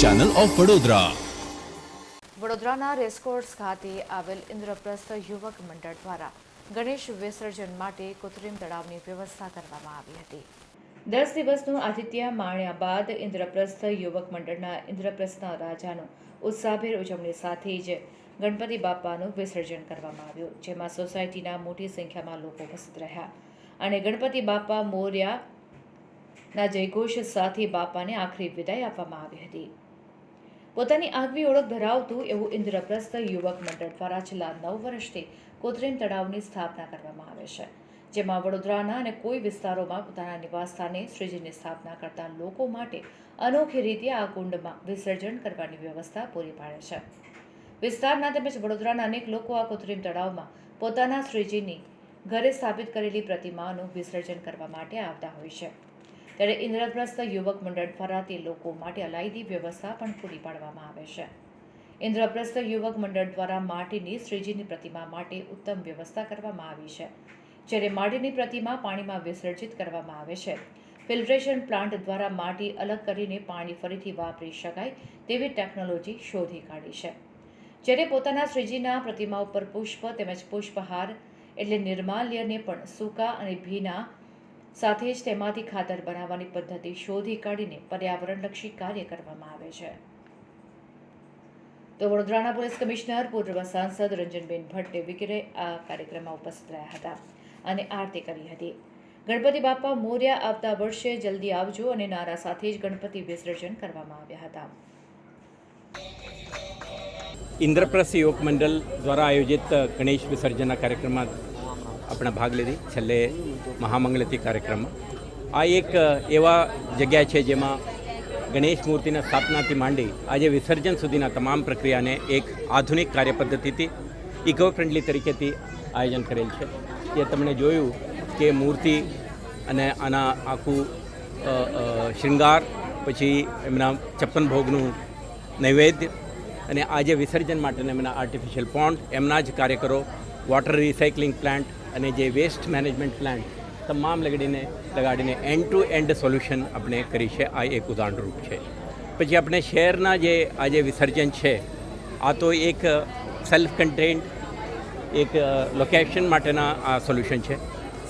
Channel of Vadodara વડોદરાના racecourse ખાતે આવેલ ઇન્દ્રપ્રસ્થ યુવક મંડળ દ્વારા ગણેશ વિસર્જન માટે કૃત્રિમ તળાવની વ્યવસ્થા કરવામાં આવી હતી. દસ દિવસનું આતિથ્ય માણ્યા બાદ ઇન્દ્રપ્રસ્થ યુવક મંડળના ઇન્દ્રપ્રસ્થના રાજાનું ઉત્સાહભેર ઉજવણી સાથે જ ગણપતિ બાપાનું વિસર્જન કરવામાં આવ્યું જેમાં સોસાયટીના મોટી સંખ્યામાં લોકો ઉપસ્થિત રહ્યા. અને ગણપતિ બાપા મોર્યાના જયઘોષ સાથે બાપાને આખરી વિદાય આપવામાં આવી હતી. પોતાની આગવી ઓળખ ધરાવતું એવું ઇન્દ્રપ્રસ્થ યુવક મંડળ દ્વારા છેલ્લા નવ વર્ષથી કૃત્રિમ તળાવની સ્થાપના કરવામાં આવે છે, જેમાં વડોદરાના અને કોઈ વિસ્તારોમાં પોતાના નિવાસસ્થાને શ્રીજીની સ્થાપના કરતા લોકો માટે અનોખી રીતે આ કુંડમાં વિસર્જન કરવાની વ્યવસ્થા પૂરી પાડે છે. વિસ્તારના તેમજ વડોદરાના અનેક લોકો આ કૃત્રિમ તળાવમાં પોતાના શ્રીજીની ઘરે સ્થાપિત કરેલી પ્રતિમાનું વિસર્જન કરવા માટે આવતા હોય છે. ત્યારે ઇન્દ્રપ્રસ્થ યુવક મંડળ દ્વારા તે લોકો માટે અલાયદી વ્યવસ્થા પણ પૂરી પાડવામાં આવે છે. ઇન્દ્રપ્રસ્થ યુવક મંડળ દ્વારા માટીની શ્રીજીની પ્રતિમા માટે ઉત્તમ વ્યવસ્થા કરવામાં આવી છે, જ્યારે માટીની પ્રતિમા પાણીમાં વિસર્જિત કરવામાં આવે છે. ફિલ્ટ્રેશન પ્લાન્ટ દ્વારા માટી અલગ કરીને પાણી ફરીથી વાપરી શકાય તેવી ટેકનોલોજી શોધી કાઢી છે. જ્યારે પોતાના શ્રીજીના પ્રતિમા ઉપર પુષ્પ તેમજ પુષ્પહાર એટલે નિર્માલ્યને પણ સૂકા અને ભીના સાથે જ તેમાંથી ખાતર બનાવવાની પદ્ધતિ શોધી કાઢીને પર્યાવરણલક્ષી કાર્ય કરવામાં આવે છે. તો વડોદરાના પોલીસ કમિશનર પૂર્વ સાંસદ રંજનબેન ભટ્ટે વગેરે આ કાર્યક્રમમાં ઉપસ્થિત રહ્યા હતા અને આરતી કરી હતી. ગણપતિ બાપા મોર્યા આવતા વર્ષે જલ્દી આવજો અને નારા સાથે જ ગણપતિ વિસર્જન કરવામાં આવ્યા હતા. ઇન્દ્રપ્રસ્થ યુવક મંડળ દ્વારા આયોજિત ગણેશ વિસર્જનના કાર્યક્રમમાં આપણે ભાગ લીધી છેલ્લે મહામંગલતી કાર્યક્રમમાં. આ એક એવા જગ્યા છે જેમાં ગણેશ મૂર્તિના સ્થાપનાથી માંડી આજે વિસર્જન સુધીના તમામ પ્રક્રિયાને એક આધુનિક કાર્યપદ્ધતિથી ઇકો ફ્રેન્ડલી તરીકેથી આયોજન કરેલ છે. એ તમને જોયું કે મૂર્તિ અને આના આખું શૃંગાર, પછી એમના ચપ્પન ભોગનું નૈવેદ્ય અને આજે વિસર્જન માટેના એમના આર્ટિફિશિયલ પોન્ડ એમના જ કાર્યકરો વોટર રિસાયકલિંગ પ્લાન્ટ અને જે વેસ્ટ મેનેજમેન્ટ પ્લાન્ટ તમામ લગાડીને લગાડીને એન્ડ ટુ એન્ડ સોલ્યુશન આપણે કરી છે. આ એક ઉદાહરણરૂપ છે. પછી આપણે શહેરના જે આ જે વિસર્જન છે, આ તો એક સેલ્ફ કન્ટેન્ટ એક લોકેશન માટેના આ સોલ્યુશન છે.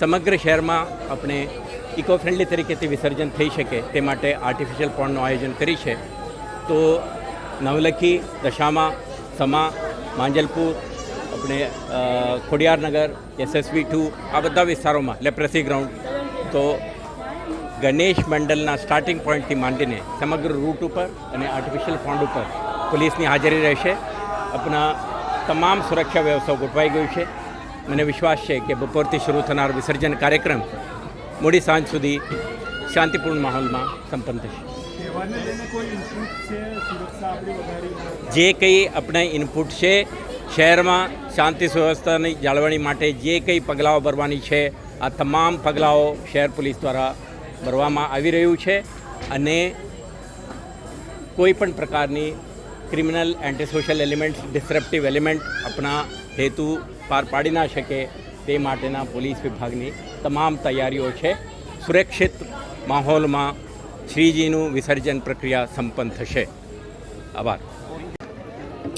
સમગ્ર શહેરમાં આપણે ઇકો ફ્રેન્ડલી તરીકેથી વિસર્જન થઈ શકે તે માટે આર્ટિફિશિયલ પોન્ડનું આયોજન કરી છે. તો નવલખી, દશામા, સમા, માંજલપુર આપણે ખોડિયારનગર એસએસવી ટુ આ બધા વિસ્તારોમાં લેપ્રેસી ગ્રાઉન્ડ. તો ગણેશ મંડળના સ્ટાર્ટિંગ પોઈન્ટથી માંડીને સમગ્ર રૂટ ઉપર અને આર્ટિફિશિયલ ફોન્ડ ઉપર પોલીસની હાજરી રહેશે. આપણા તમામ સુરક્ષા વ્યવસ્થા ગોઠવાઈ ગયું છે. મને વિશ્વાસ છે કે બપોરથી શરૂ થનાર વિસર્જન કાર્યક્રમ મોડી સાંજ સુધી શાંતિપૂર્ણ માહોલમાં સંપન્ન થશે. જે કંઈ આપણે ઇનપુટ છે શહેરમાં શાંતિ સુવ્યવસ્થાની જાળવણી માટે જે કંઈ પગલાઓ ભરવાની છે, આ તમામ પગલાઓ શહેર પોલીસ દ્વારા ભરવામાં આવી રહ્યું છે અને કોઈ પણ પ્રકારની criminal antisocial elements disruptive element આપણા હેતુ પાર પાડી ના શકે તે માટેના પોલીસ વિભાગની તમામ તૈયારીઓ છે. સુરક્ષિત માહોલમાં શ્રીજીનું વિસર્જન પ્રક્રિયા સંપન્ન થશે. આભાર.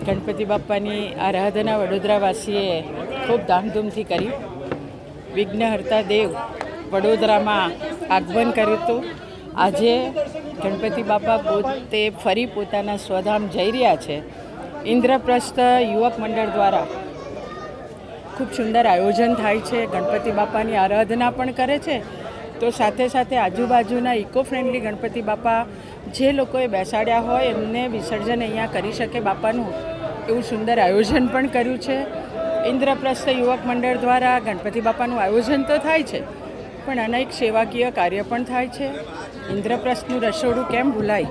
ગણપતિ બાપાની આરાધના વડોદરાવાસીએ ખૂબ ધામધૂમથી કરી. વિઘ્નહર્તા દેવ વડોદરામાં આગમન કર્યું હતું. આજે ગણપતિ બાપા પોતે ફરી પોતાના સ્વધામ જઈ રહ્યા છે. ઇન્દ્રપ્રસ્થ યુવક મંડળ દ્વારા ખૂબ સુંદર આયોજન થાય છે. ગણપતિ બાપાની આરાધના પણ કરે છે. તો સાથે સાથે આજુબાજુના ઇકો ફ્રેન્ડલી ગણપતિ બાપા જે લોકોએ બેસાડ્યા હોય એમને વિસર્જન અહીંયા કરી શકે બાપાનું. એવું સુંદર આયોજન પણ કર્યું છે. ઇન્દ્રપ્રસ્થ યુવક મંડળ દ્વારા ગણપતિ બાપાનું આયોજન તો થાય છે, પણ અનેક સેવાકીય કાર્ય પણ થાય છે. ઇન્દ્રપ્રસ્થનું રસોડું કેમ ભૂલાય?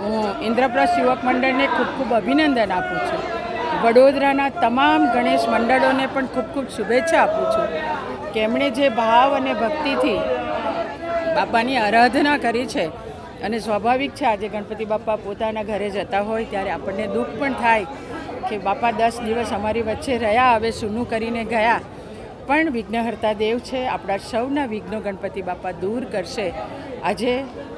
હું ઇન્દ્રપ્રસ્થ યુવક મંડળને ખૂબ ખૂબ અભિનંદન આપું છું. વડોદરાના તમામ ગણેશ મંડળોને પણ ખૂબ ખૂબ શુભેચ્છા આપું છું. કે એમણે જે ભાવ અને ભક્તિથી બાપાની આરાધના કરી છે અને સ્વાભાવિક છે, આજે ગણપતિ બાપા પોતાના ઘરે જતા હોય ત્યારે આપણને દુઃખ પણ થાય કે બાપા દસ દિવસ અમારી વચ્ચે રહ્યા, હવે સૂનું કરીને ગયા. પણ વિઘ્નહર્તા દેવ છે, આપણા સૌના વિઘ્નો ગણપતિ બાપા દૂર કરશે. આજે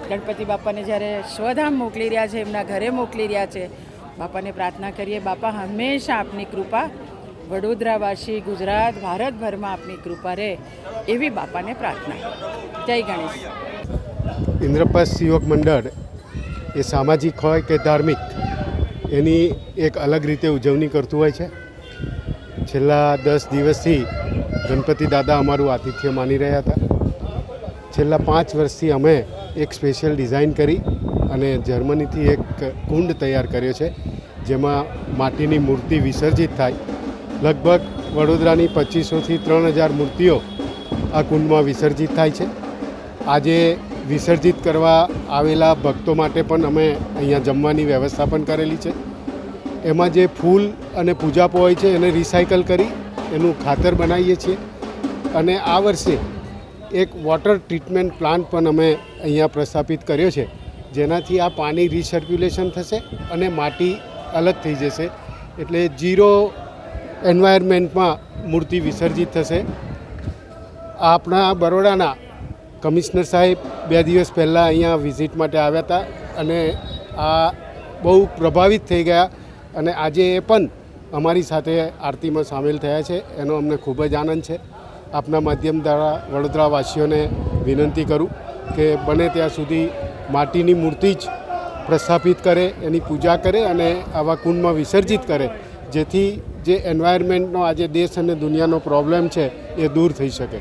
ગણપતિ બાપાને જ્યારે સ્વધામ મોકલી રહ્યા છે, એમના ઘરે મોકલી રહ્યા છે, બાપાને પ્રાર્થના કરીએ, બાપા હંમેશા આપની કૃપા, વડોદરાવાસી, ગુજરાત, ભારતભરમાં આપની કૃપા રહે એવી બાપાને પ્રાર્થના. જય ગણેશ. ઇન્દ્રપ્રસ્થ યુવક મંડળ એ સામાજિક હોય કે ધાર્મિક, એની એક અલગ રીતે ઉજવણી કરતું હોય છે. છેલ્લા દસ દિવસથી ગણપતિ દાદા અમારું આતિથ્ય માની રહ્યા હતા. છેલ્લા પાંચ વર્ષથી અમે એક સ્પેશિયલ ડિઝાઇન કરી અને જર્મનીથી એક કુંડ તૈયાર કર્યો છે, જેમાં માટીની મૂર્તિ વિસર્જિત થાય. લગભગ વડોદરાની પચીસોથી ત્રણ હજાર મૂર્તિઓ આ કુંડમાં વિસર્જિત થાય છે. આજે વિસર્જિત કરવા આવેલા ભક્તો માટે પણ અમે અહીંયા જમવાની વ્યવસ્થા પણ કરેલી છે. એમાં જે ફૂલ અને પૂજાપો હોય છે એને રિસાયકલ કરી એનું ખાતર બનાવીએ છીએ. અને આ વર્ષે એક વોટર ટ્રીટમેન્ટ પ્લાન્ટ પણ અમે અહીંયા પ્રસ્થાપિત કર્યો છે. જેનાથી આ પાણી રિસર્ક્યુલેશન થશે અને માટી અલગ થઈ જશે. એટલે ઝીરો એન્વાયરમેન્ટમાં મૂર્તિ વિસર્જિત થશે. આપણા બરોડાના કમિશનર સાહેબ બે દિવસ પહેલાં અહીંયા વિઝિટ માટે આવ્યા હતા અને આ બહુ પ્રભાવિત થઈ ગયા અને આજે એ પણ અમારી સાથે આરતીમાં સામેલ થયા છે. એનો અમને ખૂબ જ આનંદ છે. આપના માધ્યમ દ્વારા વડોદરાવાસીઓને વિનંતી કરું કે બને ત્યાં સુધી માટીની મૂર્તિ જ પ્રસ્થાપિત કરે, એની પૂજા કરે અને આવા કુંડમાં વિસર્જિત કરે, જેથી જે એન્વાયરમેન્ટનો આજે દેશ અને દુનિયાનો પ્રોબ્લેમ છે એ દૂર થઈ શકે.